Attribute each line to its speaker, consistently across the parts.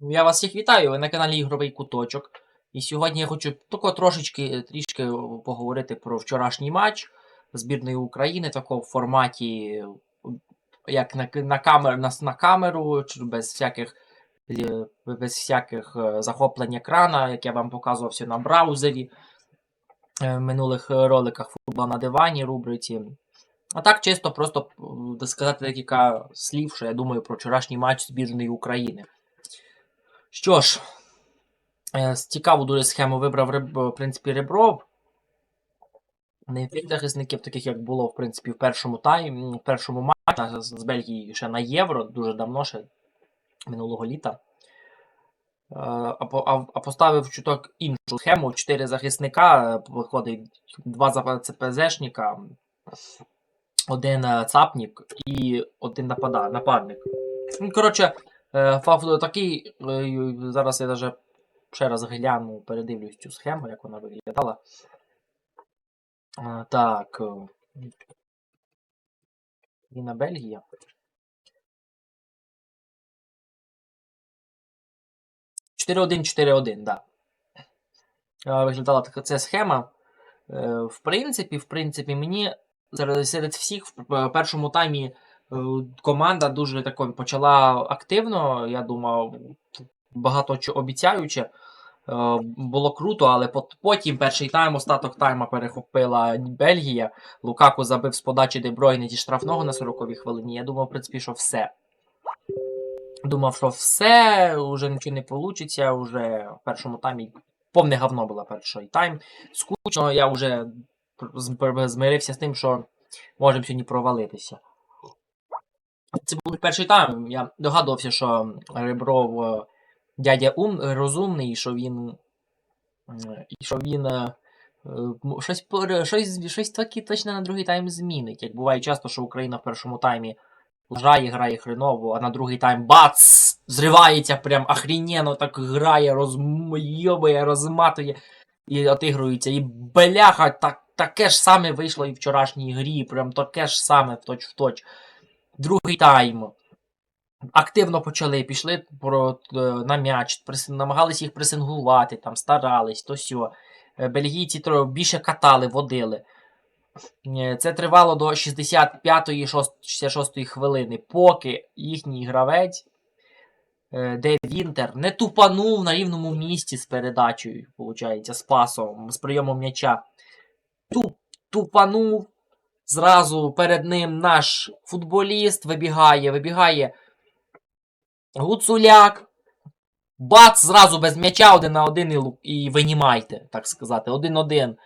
Speaker 1: Я вас всіх вітаю, ви на каналі Ігровий Куточок. І сьогодні я хочу тако трошечки трішки поговорити про вчорашній матч збірної України, тако в форматі, як на, на, камер, на, на камеру, чи без всяких, е, без всяких е, захоплень екрана, як я вам показував все на браузері е, в минулих роликах футбол на дивані рубриці. А так чисто просто е, сказати декілька слів, що я думаю про вчорашній матч збірної України. Що ж, е, цікаву дуже схему вибрав в принципі, Ребров. Не тих захисників, таких як було в принципі в першому таймі, в першому матчі з Бельгії ще на Євро, дуже давно ще минулого літа. Е, А, поставив чуток іншу схему. Чотири захисника, е, виходить два ЦПЗшника, один цапнік і один напада, нападник. Коротше, е, фав такий. е, Зараз я даже ще раз гляну, передивлюсь цю схему, як вона виглядала. Е, Так. Віна Бельгія. Чотири 1 4-1, да. Е, Виглядала така ця схема. В принципі, в принципі, мені серед, всіх в першому таймі команда дуже тако почала активно. Я думав, багато чого обіцяюче. Е, Було круто, але потім перший тайм, остаток тайма перехопила Бельгія. Лукаку забив з подачі Дебройне зі штрафного на 40-й хвилині. Я думав, в принципі, що все. Думав, що все, вже нічого не вийде, вже в першому таймі повне говно було перший тайм. Скучно, я вже змирився з тим, що можемо сьогодні провалитися. Це був перший тайм. Я догадувався, що Ребров е, дядя ум, розумний, що він. е, що він. е, е, Щось, щось, щось таки точно на другий тайм змінить. Як буває часто, що Україна в першому таймі грає, грає хреново, а на другий тайм бац! Зривається прям охрененно, так грає, розмойобує, розматує і отигрується. І бляха, так, таке ж саме вийшло і в вчорашній грі, прям таке ж саме в точ в точ. Другий тайм. Активно почали, пішли е, на м'яч, намагались їх пресингувати, там, старались, то сьо. Е, Бельгійці більше катали, водили. Е, Це тривало до 65-ї, 66-ї хвилини, поки їхній гравець, де Вінтер, не тупанув на рівному місці з передачею, виходить, з пасом, з прийомом м'яча. Туп, тупанув. Зразу перед ним наш футболіст вибігає, вибігає Гуцуляк. Бац, зразу без м'яча один на один і, і винімайте, так сказати, один-один.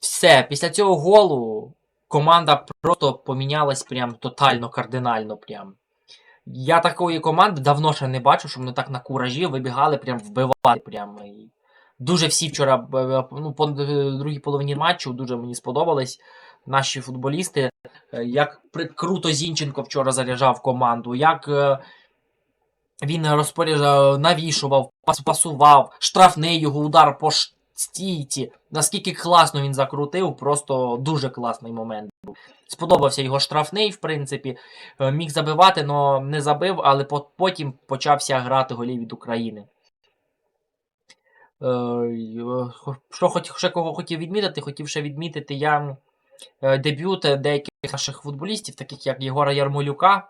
Speaker 1: Все, після цього голу команда просто помінялась прям тотально, кардинально. Прям. Я такої команди давно ще не бачив, щоб вони так на куражі вибігали, прям вбивати. Прям. І дуже всі вчора, б- б- ну, по е, другій половині матчу, дуже мені сподобались наші футболісти. Е, Як круто Зінченко вчора заряджав команду, як е, він розпоряджав, навішував, пас- пасував, штрафний його удар по стійці. Наскільки класно він закрутив, просто дуже класний момент був. Сподобався його штрафний, в принципі. Е, Міг забивати, але не забив, але потім почався грати голів від України. Що хоч, ще кого хотів відмітити, хотів ще відмітити я е, дебют деяких наших футболістів, таких як Єгора Ярмолюка.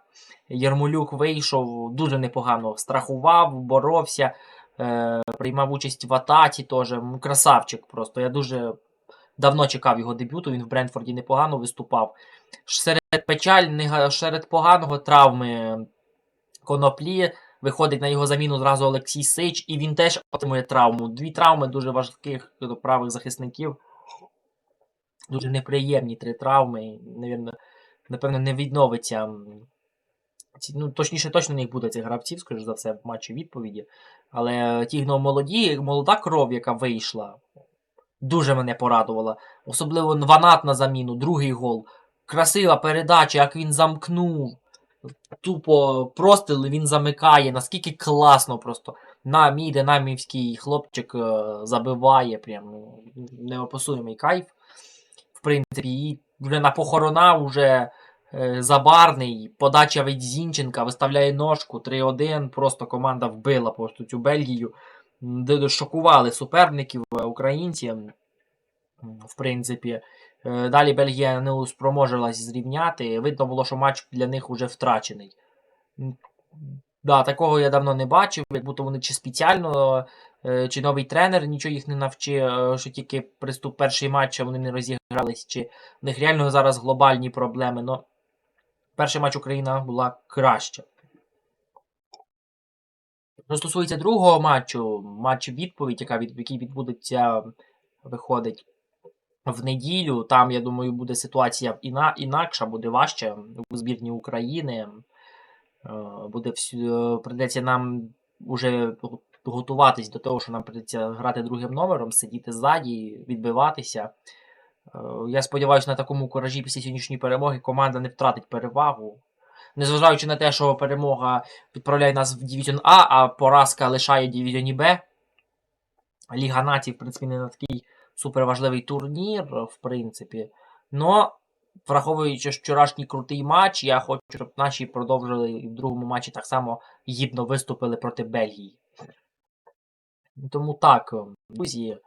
Speaker 1: Ярмолюк вийшов дуже непогано, страхував, боровся, е, приймав участь в атаці теж. Красавчик просто. Я дуже давно чекав його дебюту, він в Брентфорді непогано виступав. Серед печаль, серед поганого травми коноплі виходить на його заміну зразу Олексій Сич, і він теж отримує травму. Дві травми дуже важких е, правих захисників. Дуже неприємні три травми. Навірно, напевно, не відновиться. Ну, точніше, точно не буде цих гравців, скоріш за все, в матчі відповіді. Але ті ну, молоді, молода кров, яка вийшла, дуже мене порадувала. Особливо Ванат на заміну, другий гол. Красива передача, як він замкнув. Тупо простріл він замикає. Наскільки класно просто. На мій динамівський хлопчик е, забиває. Прям ну, неописуємий кайф. В принципі, і вже на похорона вже Е, Забарний, подача від Зінченка, виставляє ножку 3-1. Просто команда вбила просто цю Бельгію. Шокували суперників е, українці. В принципі. Е, Далі Бельгія не спроможелась зрівняти. Видно було, що матч для них уже втрачений. Да, такого я давно не бачив, як будто вони чи спеціально, е, чи новий тренер нічого їх не навчив, е, що тільки приступ перший матч, вони не розігрались, чи в них реально зараз глобальні проблеми. Но перший матч Україна була краща. Що стосується другого матчу, матч відповідь, яка від, який відбудеться, виходить в неділю. Там, я думаю, буде ситуація іна, інакша, буде важче у збірні України. Е, Буде всю, прийдеться нам уже готуватись до того, що нам прийдеться грати другим номером, сидіти ззаді, відбиватися. Е, Я сподіваюся, на такому куражі після сьогоднішньої перемоги команда не втратить перевагу. Незважаючи на те, що перемога відправляє нас в Дивізіон А, а поразка лишає Дивізіоні Б. Ліга націй, в принципі, не на такий суперважливий турнір, в принципі. Но, враховуючи вчорашній крутий матч, я хочу, щоб наші продовжили і в другому матчі так само гідно виступили проти Бельгії. Тому так, друзі,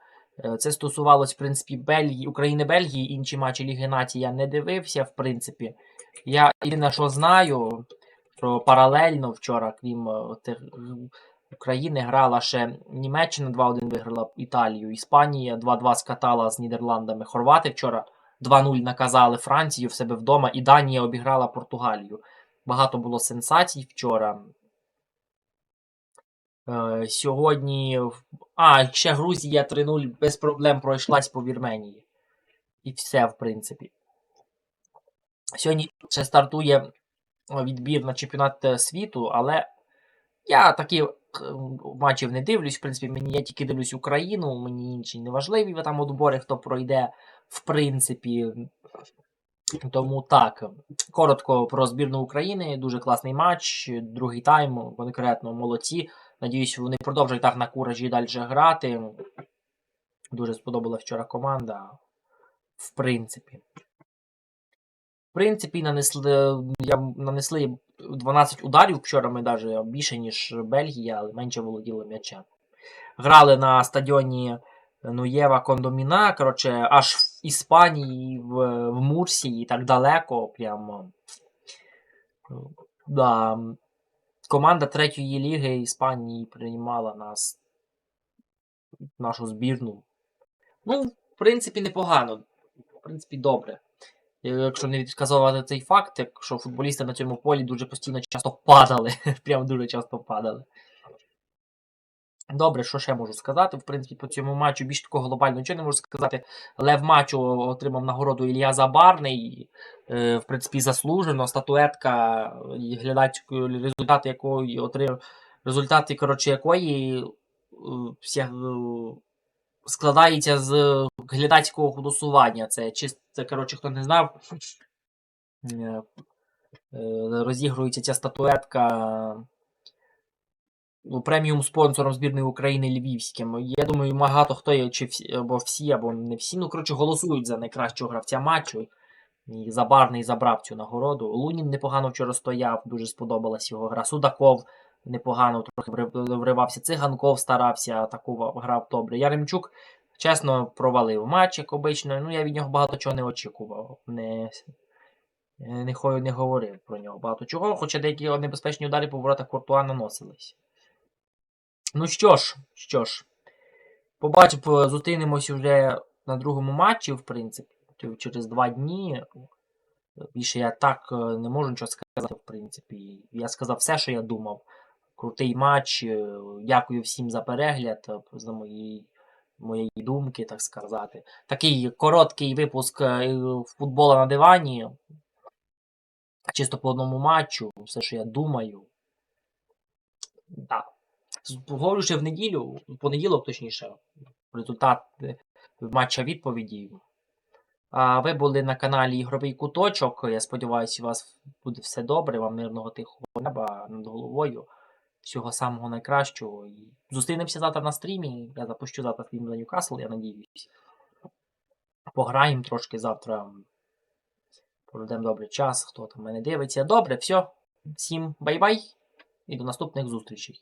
Speaker 1: е, це стосувалось, в принципі, Бельгії, України Бельгії, інші матчі Ліги Націй я не дивився, в принципі. Я єдине, що знаю, що паралельно вчора, крім е, України, грала ще Німеччина 2-1 виграла Італію, Іспанія 2-2 скатала з Нідерландами. Хорвати вчора 2-0 наказали Францію в себе вдома, і Данія обіграла Португалію. Багато було сенсацій вчора. Е, сьогодні. А, ще Грузія 3-0 без проблем пройшлась по Вірменії. І все, в принципі. Сьогодні ще стартує відбір на чемпіонат е, світу, але я таких е, матчів не дивлюсь. В принципі, мені я тільки дивлюсь Україну, мені інші не важливі там отбори, хто пройде, в принципі. Тому так, коротко про збірну України. Дуже класний матч. Другий тайм, конкретно молодці. Надіюсь, вони продовжують так на куражі далі грати. Дуже сподобалась вчора команда. В принципі. В принципі, нанесли, я, нанесли 12 ударів вчора ми навіть більше, ніж Бельгія, але менше володіли м'ячем. Грали на стадіоні Нуєва Кондоміна, коротше, аж в Іспанії, в, в Мурсії, так далеко. Прямо. Да. Команда третьої ліги Іспанії приймала нас, нашу збірну. Ну, в принципі, непогано. В принципі, добре. Якщо не відказувати цей факт, якщо футболісти на цьому полі дуже постійно часто падали. Прям дуже часто падали. Добре, що ще можу сказати? В принципі, по цьому матчу більш такого глобально нічого не можу сказати. Лев матчу отримав нагороду Ілля Забарний. Е, в принципі, заслужено. Статуетка, глядацькою результати якої отримав. Результати, коротше, якої е, вся, е, складається з глядацького голосування. Це чисто, коротше, хто не знав. е, е, Розігрується ця статуетка ну, преміум спонсором збірної України Львівським. Я думаю, багато хто є, чи всі, або всі, або не всі. Ну, коротше, голосують за найкращого гравця матчу. І Забарний забрав цю нагороду. Лунін непогано вчора стояв, дуже сподобалась його гра. Судаков непогано трохи вривався. Циганков старався, атакував, грав добре. Яремчук, чесно, провалив матч, як обично. Ну, я від нього багато чого не очікував. Не, не, не говорив про нього багато чого, хоча деякі небезпечні удари по воротах Куртуа наносились. Ну що ж, що ж, побачимо, зустрінемось вже на другому матчі, в принципі, через два дні. Більше я так е, не можу нічого сказати, в принципі. Я сказав все, що я думав. Крутий матч. е, Дякую всім за перегляд, е, за мої, моєї думки, так сказати. Такий короткий випуск е, футбола на дивані. Чисто по одному матчу, все, що я думаю. Да. Говорю в неділю, в понеділок, точніше, результат е, матча відповіді. А ви були на каналі Ігровий куточок. Я сподіваюся, у вас буде все добре, вам мирного тихого неба над головою. Всього самого найкращого. І зустрінемося завтра на стрімі. Я запущу завтра стрім за Ньюкасл, я надіюсь. Пограємо трошки завтра. Проведемо добрий час, хто там мене дивиться. Добре, все. Всім бай-бай і до наступних зустрічей.